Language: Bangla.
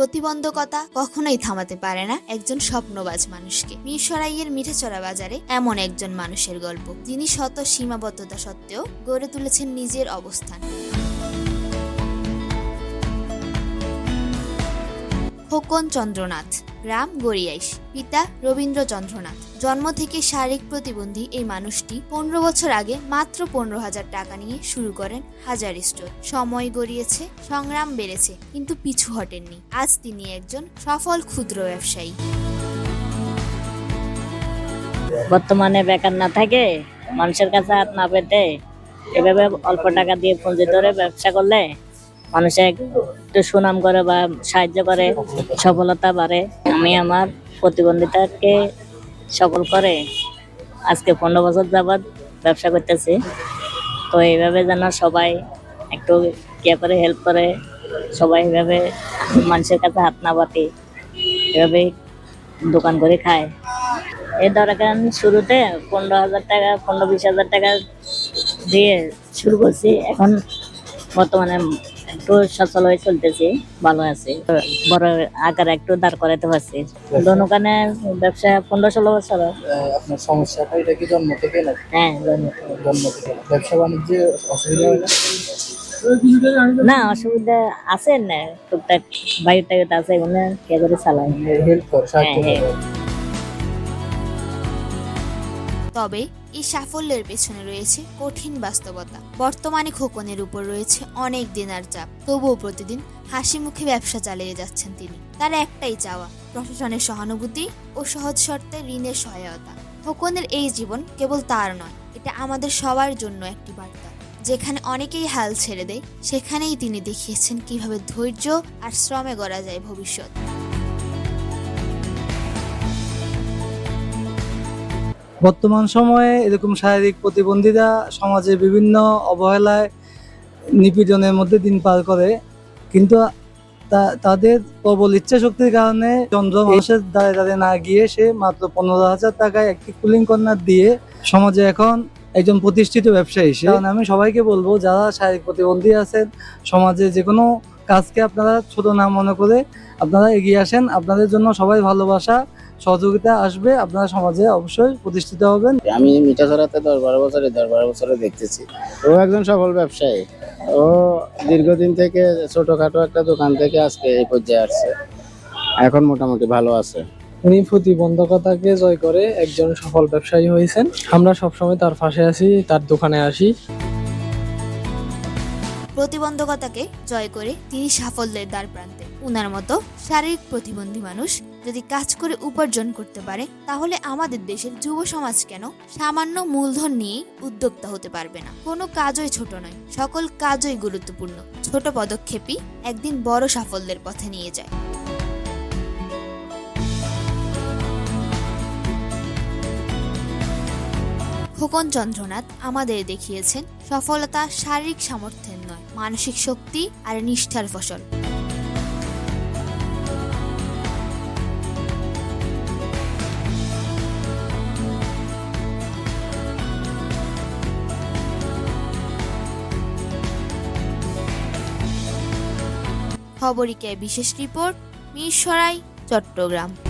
প্রতিবন্ধকতা কখনোই থামাতে পারে না একজন স্বপ্নবাজ মানুষকে। মিরসরাইয়ের মিঠাচড়া বাজারে এমন একজন মানুষের গল্প, যিনি শত সীমাবদ্ধতা সত্ত্বেও গড়ে তুলেছেন নিজের অবস্থান। খোকন চন্দ্রনাথ গ্রাম গড়িয়াইশ, পিতা রবীন্দ্র চন্দ্রনাথ জন্ম থেকে শারীরিক প্রতিবন্ধী এই মানুষটি পনেরো বছর আগে মাত্র পনেরো হাজার টাকা নিয়ে শুরু করেন হাজার স্টোর। সময় গড়িয়েছে, সংগ্রাম বেড়েছে, কিন্তু পিছু হটেননি। আজ তিনি একজন সফল ক্ষুদ্র ব্যবসায়ী। বর্তমানে বেকার না থাকে, মানুষের কাছে হাত না পেতে এভাবে অল্প টাকা দিয়ে পুঁজি ধরে ব্যবসা করলে মানুষে একটু সুনাম করে বা সাহায্য করে, সফলতা বাড়ে। আমি আমার প্রতিবন্ধিতাকে সফল করে আজকে পনেরো বছর যাবৎ ব্যবসা করতেছি। তো এইভাবে যেন সবাই একটু কে করে হেল্প করে, সবাই এইভাবে মানুষের কাছে হাত না পাতি এভাবে দোকান করে খায়। এই দরকার শুরুতে পনেরো হাজার টাকা, পনেরো বিশ হাজার টাকা দিয়ে শুরু করছি। এখন বর্তমানে একটু সচল হয়ে চলতেছি ভালো আছি। বড় আকারে একটু দাঁড় করাতে পারছি। দোকানে ব্যবসা পনেরো ষোলো বছর। আপনার সমস্যাটা এটা কি জন্ম থেকে নাকি? হ্যাঁ জন্ম- জন্ম থেকে। ব্যবসা বাণিজ্যে অসুবিধা হয় না? না অসুবিধা আছে না। টুকটাক বাইরে টাইরে আছে এগুলো কে করে হেল্প সাহায্য হ্যাঁ, করে। তবে এই সাফল্যের পেছনে রয়েছে কঠিন বাস্তবতা। বর্তমানে খোকনের উপর রয়েছে অনেক দিনার চাপ। তবুও প্রতিদিন হাসি মুখে ব্যবসা চালিয়ে যাচ্ছেন তিনি। তার একটাই চাওয়া, প্রশাসনের সহানুভূতি ও সহজ শর্তে ঋণের সহায়তা। খোকনের এই জীবন কেবল তার নয়, এটা আমাদের সবার জন্য একটি বার্তা। যেখানে অনেকেই হাল ছেড়ে দেয়, সেখানেই তিনি দেখিয়েছেন কীভাবে ধৈর্য আর শ্রমে গড়া যায় ভবিষ্যৎ। বর্তমান সময়ে এরকম শারীরিক প্রতিবন্ধীরা সমাজে বিভিন্ন অবহেলায় নিপীড়নের মধ্যে দিন পার করে। কিন্তু তা- তাদের প্রবল ইচ্ছা শক্তির কারণে চন্দ্র মানুষের দ্বারে দ্বারে না গিয়ে সে মাত্র পনেরো হাজার টাকায় একটি কুলিং কর্নার দিয়ে সমাজে এখন একজন প্রতিষ্ঠিত ব্যবসায়ী। সে কারণে আমি সবাইকে বলব যারা শারীরিক প্রতিবন্ধী আছেন সমাজে যে কোনো কাজকে আপনারা ছোট না মনে করে আপনারা এগিয়ে আসেন। আপনাদের জন্য সবাই ভালোবাসা। সহযোগিতা আসবে আপনারা সমাজে অবশ্যই প্রতিষ্ঠিত হবেন। আমি মিঠাছড়াতে দশ বারো বছরে দশ বারো বছরে দেখতেছি। ও একজন সফল ব্যবসায়ী। ও দীর্ঘদিন থেকে ছোটখাটো একটা দোকান থেকে আজকে এই পর্যায়ে আসছে। এখন মোটামুটি ভালো আছে। উনি প্রতিবন্ধকতাকে জয় করে একজন সফল ব্যবসায়ী হয়েছেন। আমরা সবসময় তার পাশে আছি তার দোকানে আসি। প্রতিবন্ধকতাকে জয় করে তিনি সাফল্যের দ্বার প্রান্তে। উনার মতো শারীরিক প্রতিবন্ধী মানুষ যদি কাজ করে উপার্জন করতে পারে, তাহলে আমাদের দেশের যুব সমাজ কেন সামান্য মূলধন নিয়ে উদ্যোক্তা হতে পারবে না? কোনো কাজই ছোট নয়, সকল কাজই গুরুত্বপূর্ণ। ছোট পদক্ষেপই একদিন বড় সাফল্যের পথে নিয়ে যায়। খোকন চন্দ্রনাথ আমাদের দেখিয়েছেন, সফলতা শারীরিক সামর্থ্যের নয়, মানসিক শক্তি আর নিষ্ঠার ফসল। খবরিকে বিশেষ রিপোর্ট মিরসরাই চট্টগ্রাম।